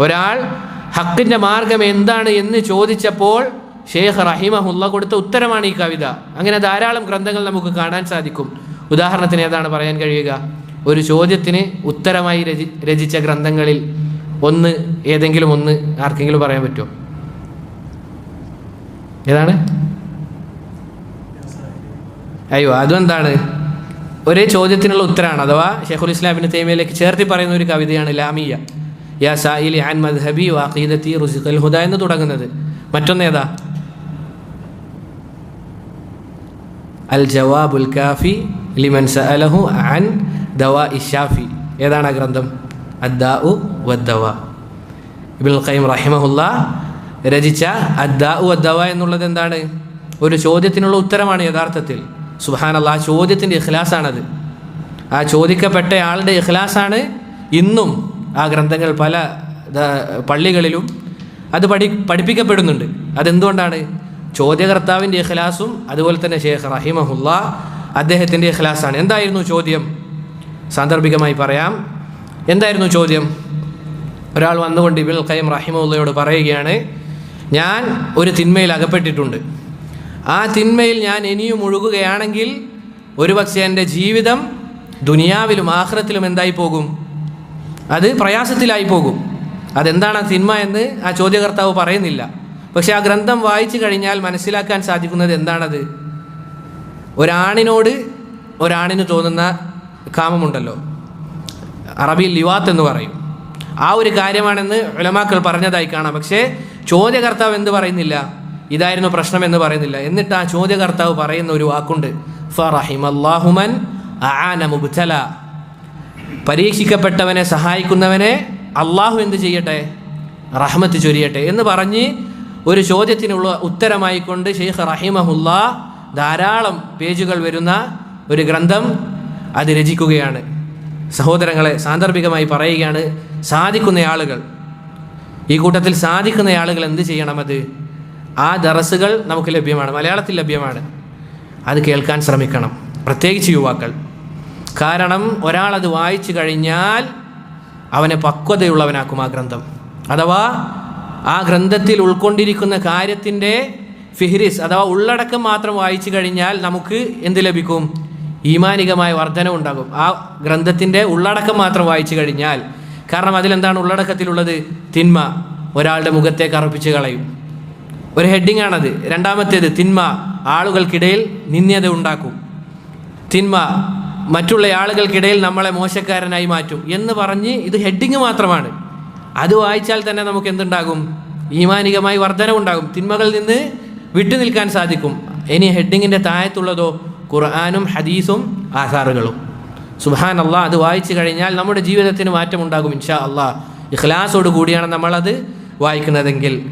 ഒരാൾ ഹക്കിന്റെ മാർഗം എന്താണ് എന്ന് ചോദിച്ചപ്പോൾ ഷെയ്ഖ് റഹിമഹുല്ല കൊടുത്ത ഉത്തരമാണ് ഈ കവിത. അങ്ങനെ ധാരാളം ഗ്രന്ഥങ്ങൾ നമുക്ക് കാണാൻ സാധിക്കും. ഉദാഹരണത്തിന് ഏതാണ് പറയാൻ കഴിയുക? ഒരു ചോദ്യത്തിന് ഉത്തരമായി രചി രചിച്ച ഗ്രന്ഥങ്ങളിൽ ഒന്ന് ഏതെങ്കിലും ഒന്ന് ആർക്കെങ്കിലും പറയാൻ പറ്റുമോ? ഏതാണ്? അയ്യോ അതുമെന്താണ് ഒരേ ചോദ്യത്തിനുള്ള ഉത്തരമാണ് അഥവാ ഷെയ്ഖുൽ ഇസ്ലാമിന് തേമയിലേക്ക് ചേർത്തി പറയുന്ന ഒരു കവിതയാണ് ലാമിയ. യാ സായിലി ആൻ മദ്ഹബി വാഖീദത്തി റുസിഖൽ ഹുദ എന്ന് തുടങ്ങുന്നത്. മറ്റൊന്നേതാ അൽ ജവാബുൽ കാഫി ലിമൻ സഅലഹു അൻ ദവാ ഇഷാഫി ഏതാണ് ആ ഗ്രന്ഥം? അദ്ദാഉ വദ്ദവ ഇബിൾ ഖൈം റഹിമഹുല്ല രചിച്ച അദ്ദാഉ വദ്ദവ എന്നുള്ളത് എന്താണ്? ഒരു ചോദ്യത്തിനുള്ള ഉത്തരമാണ് യഥാർത്ഥത്തിൽ. സുഹാനല്ല ആ ചോദ്യത്തിന്റെ ഇഖ്ലാസാണത്. ആ ചോദിക്കപ്പെട്ട ആളുടെ ഇഖ്ലാസാണ് ഇന്നും ആ ഗ്രന്ഥങ്ങൾ പല പള്ളികളിലും അത് പഠി പഠിപ്പിക്കപ്പെടുന്നുണ്ട്. അതെന്തുകൊണ്ടാണ്? ചോദ്യകർത്താവിന്റെ ഇഖ്ലാസും അതുപോലെ തന്നെ ഷേഖ് റഹിമഹുല്ല അദ്ദേഹത്തിന്റെ ഇഖ്ലാസാണ്. എന്തായിരുന്നു ചോദ്യം? സാന്ദർഭികമായി പറയാം. എന്തായിരുന്നു ചോദ്യം? ഒരാൾ വന്നുകൊണ്ട് ഇബിൾ ഖൈം റഹിമുള്ളയോട് പറയുകയാണ് ഞാൻ ഒരു തിന്മയിൽ അകപ്പെട്ടിട്ടുണ്ട്. ആ തിന്മയിൽ ഞാൻ ഇനിയും മുഴുകുകയാണെങ്കിൽ ഒരുപക്ഷെ എന്റെ ജീവിതം ദുനിയാവിലും ആഹ്റത്തിലും എന്തായി പോകും? അത് പ്രയാസത്തിലായി പോകും. അതെന്താണ് ആ തിന്മ എന്ന് ആ ചോദ്യകർത്താവ് പറയുന്നില്ല. പക്ഷെ ആ ഗ്രന്ഥം വായിച്ചു കഴിഞ്ഞാൽ മനസ്സിലാക്കാൻ സാധിക്കുന്നത് എന്താണത്? ഒരാണിനോട് ഒരാണിന് തോന്നുന്ന കാമമുണ്ടല്ലോ. അറബിയിൽ ലിവാത്ത് എന്ന് പറയും. ആ ഒരു കാര്യമാണെന്ന് ഉലമാക്കൾ പറഞ്ഞതായി കാണാം. പക്ഷേ ചോദ്യകർത്താവ് എന്ത് പറയുന്നില്ല? ഇതായിരുന്നു പ്രശ്നം എന്ന് പറയുന്നില്ല. എന്നിട്ട് ആ ചോദ്യകർത്താവ് പറയുന്ന ഒരു വാക്കുണ്ട്. ഫറഹിം അള്ളാഹുമൻ ആന മുബ്തല. പരീക്ഷിക്കപ്പെട്ടവനെ സഹായിക്കുന്നവനെ അള്ളാഹു എന്ത് ചെയ്യട്ടെ? റഹ്മത്ത് ചൊരിയട്ടെ എന്ന് പറഞ്ഞ് ഒരു ചോദ്യത്തിനുള്ള ഉത്തരമായിക്കൊണ്ട് ഷെയ്ഖ് റഹിമഹുല്ല ധാരാളം പേജുകൾ വരുന്ന ഒരു ഗ്രന്ഥം അത് രചിക്കുകയാണ്. സഹോദരങ്ങളെ സാന്ദർഭികമായി പറയുകയാണ് സാധിക്കുന്ന ആളുകൾ. ഈ കൂട്ടത്തിൽ സാധിക്കുന്ന ആളുകൾ എന്ത് ചെയ്യണം അത്? ആ ദറസുകൾ നമുക്ക് ലഭ്യമാണ് മലയാളത്തിൽ ലഭ്യമാണ്. അത് കേൾക്കാൻ ശ്രമിക്കണം. പ്രത്യേകിച്ച് യുവാക്കൾ. കാരണം ഒരാളത് വായിച്ചു കഴിഞ്ഞാൽ അവനെ പക്വതയുള്ളവനാക്കും ആ ഗ്രന്ഥം. അഥവാ ആ ഗ്രന്ഥത്തിൽ ഉൾക്കൊണ്ടിരിക്കുന്ന കാര്യത്തിന്റെ ഫിഹ്രിസ് അഥവാ ഉള്ളടക്കം മാത്രം വായിച്ചു കഴിഞ്ഞാൽ നമുക്ക് എന്ത് ലഭിക്കും? ഈമാനികമായ വർധന ഉണ്ടാകും. ആ ഗ്രന്ഥത്തിന്റെ ഉള്ളടക്കം മാത്രം വായിച്ചു കഴിഞ്ഞാൽ. കാരണം അതിലെന്താണ് ഉള്ളടക്കത്തിലുള്ളത്? തിന്മ. ഒരാളുടെ മുഖത്തെ കറുപ്പിച്ച് കളയും. ഒരു ഹെഡിങ് ആണത്. രണ്ടാമത്തേത് തിന്മ. ആളുകൾക്കിടയിൽ നിന്ദ്യത ഉണ്ടാക്കും. തിന്മ. മറ്റുള്ള ആളുകൾക്കിടയിൽ നമ്മളെ മോശക്കാരനായി മാറ്റും എന്ന് പറഞ്ഞ് ഇത് ഹെഡിങ് മാത്രമാണ്. അത് വായിച്ചാൽ തന്നെ നമുക്ക് എന്തുണ്ടാകും? ഈമാനികമായി വർധന ഉണ്ടാകും. തിന്മകളിൽ നിന്ന് വിട്ടു നിൽക്കാൻ സാധിക്കും. ഇനി ഹെഡിങ്ങിന്റെ താഴത്തുള്ളതോ ഖുർആാനും ഹദീസും ആധാറുകളും സുഹാൻ അള്ളാഹ് അത് വായിച്ചു കഴിഞ്ഞാൽ നമ്മുടെ ജീവിതത്തിന് മാറ്റമുണ്ടാകും ഇൻഷാ അള്ളാഹ് ഇഖ്ലാസോട് കൂടിയാണ് നമ്മളത് വായിക്കുന്നതെങ്കിൽ.